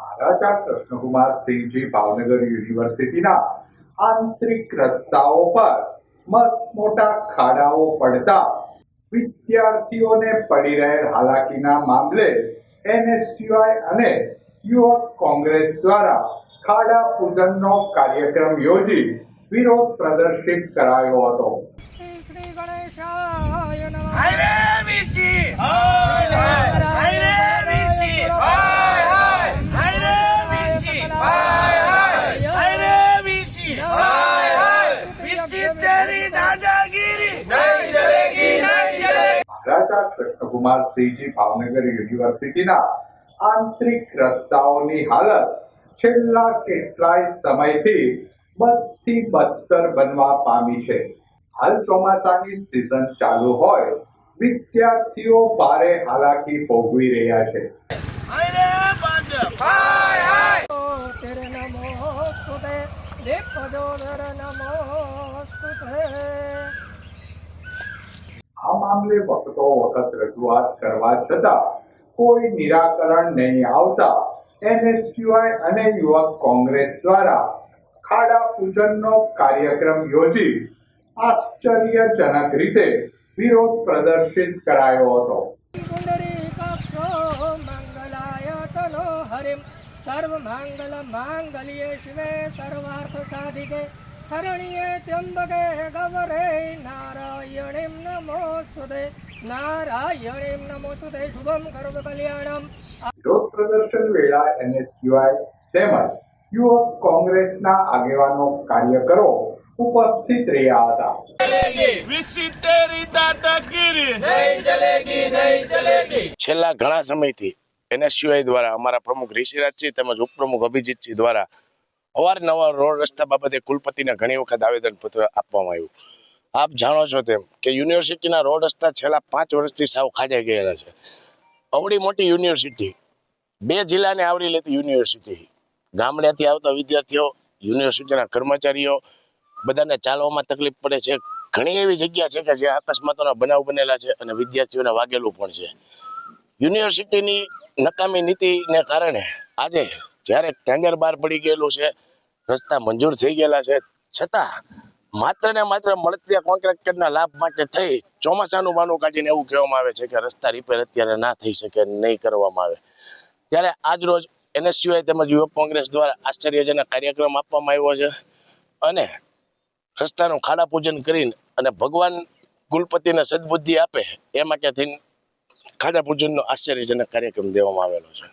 મહારાજા કૃષ્ણકુમાર સિંહજી ભાવનગર યુનિવર્સિટીના આંતરિક રસ્તાઓ પર મસ્ત મોટા ખાડાઓ પડતા વિદ્યાર્થીઓને પડી રહેલ હાલાકીના મામલે એનએસયુઆઈ અને યુવક કોંગ્રેસ દ્વારા ખાડા પૂજનનો કાર્યક્રમ યોજી વિરોધ પ્રદર્શિત કરાયો હતો. હાય વીસી તેરી દાદાગીરી નહીં ચલેગી નહીં ચલેગી મહારાજા કૃષ્ણકુમાર સિંહજી ભાવનગર યુનિવર્સિટીના આંતરિક રસ્તાઓની હાલત છેલ્લા કેટલાય સમયથી બધી બદતર બનવા પામી છે. હાલ ચોમાસાની સિઝન ચાલુ હોય, વિદ્યાર્થીઓ ભારે હાલાકી ભોગવી રહ્યા છે. આ મામલે વખતો વખત રજૂઆત કરવા છતાં કોઈ નિરાકરણ નહીં આવતા. એનએસયુઆઈ અને યુવક કોંગ્રેસ દ્વારા ખાડા પૂજનનો કાર્યક્રમ યોજી આશ્ચર્યજનક રીતે વિરોધ પ્રદર્શિત કરાયો હતો. પુંડરીકાક્ષો મંગલાય તનો હરિમ સર્વ મંગલ માંગલ્યે શિવે સર્વાર્થ સાધિકે શરણીએ ત્યંબકે ગૌરે નારાયણીમ નમોસ્તુતે નારાયણીમ નમોસ્તુતે શુભમ કરોત કલ્યાણમ વિરોધ પ્રદર્શન વેળા એનએસયુઆઈ તેમજ યુવક કોંગ્રેસના આગેવાનો કાર્યકરો ઉપસ્થિત રહ્યા હતા. વીસી તેરી દાદાગીરી. નહીં ચલેગી નહીં ચલેગી છેલ્લા ઘણા સમયથી એનએસયુઆઈ દ્વારા અમારા પ્રમુખ ઋષિરાજસિંહ તેમજ ઉપપ્રમુખ અભિજીતસિંહ દ્વારા અવારનવાર રોડ રસ્તા બાબતે કુલપતિને ઘણી વખત આવેદનપત્ર આપવામાં આવ્યું. આપ જાણો છો તેમ કે યુનિવર્સિટીના રોડ રસ્તા છેલ્લા પાંચ વર્ષથી સાવ ખાજાઈ ગયેલા છે. અવડી મોટી યુનિવર્સિટી, બે જિલ્લાને આવરી લેતી યુનિવર્સિટી, ગામડેથી આવતા વિદ્યાર્થીઓ, યુનિવર્સિટીના કર્મચારીઓ, બધાને ચાલવામાં તકલીફ પડે છે. ઘણી એવી જગ્યા છે કે જે અકસ્માતોના બનાવ બનેલા છે અને વિદ્યાર્થીઓને વાગેલું પણ છે. યુનિવર્સિટીની નકામી નીતિને કારણે આજે જ્યારે ટેન્ડર બહાર પડી ગયેલું છે, રસ્તા મંજૂર થઈ ગયેલા છે, છતાં માત્ર ને માત્ર મળતી કોન્ટ્રાક્ટરના લાભ માટે થઈ ચોમાસાનું માનું કાઢીને એવું કહેવામાં આવે છે કે રસ્તા રિપેર અત્યારે ના થઈ શકે, નહીં કરવામાં આવે. ત્યારે આજ રોજ એનએસયુઆઈ તેમજ યુવક કોંગ્રેસ દ્વારા આશ્ચર્યજનક કાર્યક્રમ આપવામાં આવ્યો છે અને રસ્તાનું ખાડા પૂજન કરીને અને ભગવાન કુલપતિને સદબુદ્ધિ આપે એ માટે થઈને ખાડા પૂજનનો આશ્ચર્યજનક કાર્યક્રમ દેવામાં આવેલો છે.